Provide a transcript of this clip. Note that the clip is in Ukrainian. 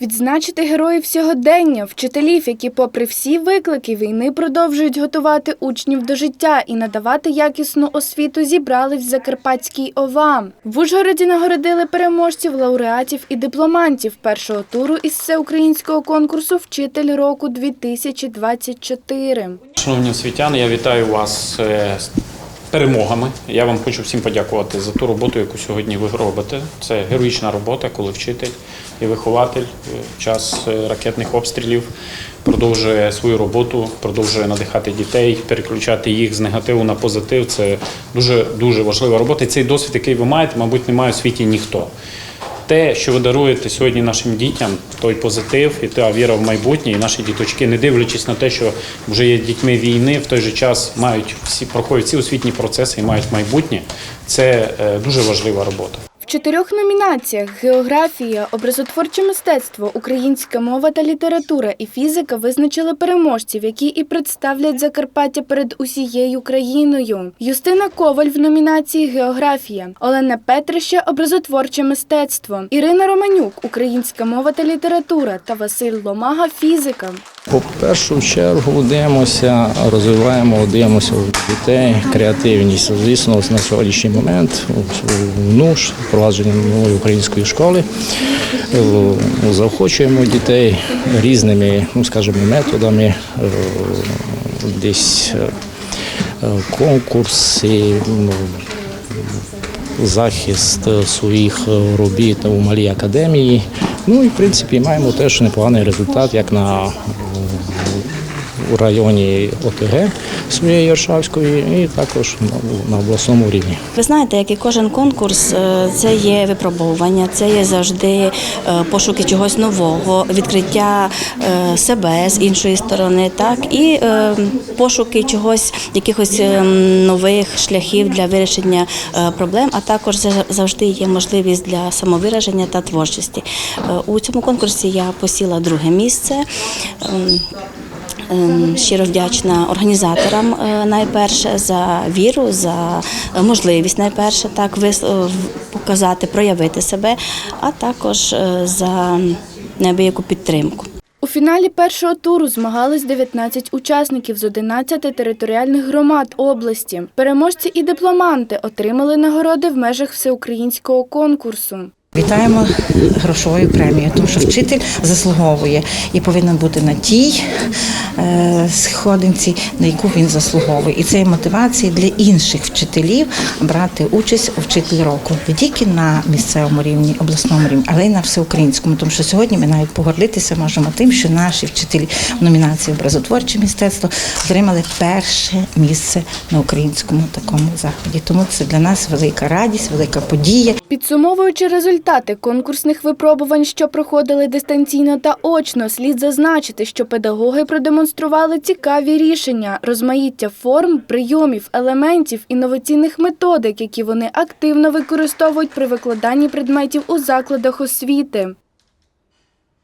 Відзначити героїв сьогодення, вчителів, які, попри всі виклики війни, продовжують готувати учнів до життя і надавати якісну освіту, зібрали в Закарпатській ОВА. В Ужгороді нагородили переможців, лауреатів і дипломантів першого туру із всеукраїнського конкурсу Вчитель року 2024. Шановні освітяни, я вітаю вас е, перемогами. Я вам хочу всім подякувати за ту роботу, яку сьогодні ви робите. Це героїчна робота, коли вчитель і вихователь е, час е, ракетних обстрілів продовжує свою роботу, продовжує надихати дітей, переключати їх з негативу на позитив. Це дуже дуже важлива робота. І цей досвід, який ви маєте, мабуть, немає у світі ніхто. Те, що ви даруєте сьогодні нашим дітям, той позитив і та віра в майбутнє, і наші діточки, не дивлячись на те, що вже є дітьми війни, в той же час мають всі проходять всі освітні процеси і мають майбутнє. Це е, дуже важлива робота. Чотирьох номінаціях географія, образотворче мистецтво, українська мова та література і фізика визначили переможців, які і представлять Закарпаття перед усією країною. Юстина Коваль в номінації Географія, Олена Петрища образотворче мистецтво, Ірина Романюк українська мова та література та Василь Ломага фізика. По першу чергу дивимося, розвиваємо, дивимося у дітей креативність. Звісно, на сьогоднішній момент в НУШ, впровадження нової української школи, е, заохочуємо дітей різними, ну скажімо, методами, е, десь е, конкурси. ну, захист своїх робіт у малій академії. Ну і в принципі маємо теж непоганий результат, як на у районі ОТГ своєї Яршавської, і також на- обласному рівні. Ви знаєте, як і кожен конкурс, е, це є випробовування, це є завжди е, пошуки чогось нового, відкриття е, себе з іншої сторони, так і пошуки чогось, якихось нових шляхів для вирішення проблем, а також за- завжди є можливість для самовираження та творчості. У цьому конкурсі я посіла друге місце. Ем, Щиро вдячна організаторам е, найперше за віру, за е, можливість найперше так е, показати, проявити себе, а також за неабияку підтримку. У фіналі першого туру змагались 19 учасників з 11 територіальних громад області. Переможці і дипломанти отримали нагороди в межах всеукраїнського конкурсу. Вітаємо грошовою премією, тому що вчитель заслуговує і повинен бути на тій е, сходинці, на яку він заслуговує. І це є мотивація для інших вчителів брати участь у вчителі року не тільки на місцевому рівні, обласному рівні, але й на всеукраїнському. Тому що сьогодні ми навіть погордитися можемо тим, що наші вчителі в номінації образотворче мистецтво отримали перше місце на українському такому заході. Тому це для нас велика радість, велика подія. Підсумовуючи результати конкурсних випробувань, що проходили дистанційно та очно, слід зазначити, що педагоги продемонстрували цікаві рішення, розмаїття форм, прийомів, елементів, інноваційних методик, які вони активно використовують при викладанні предметів у закладах освіти.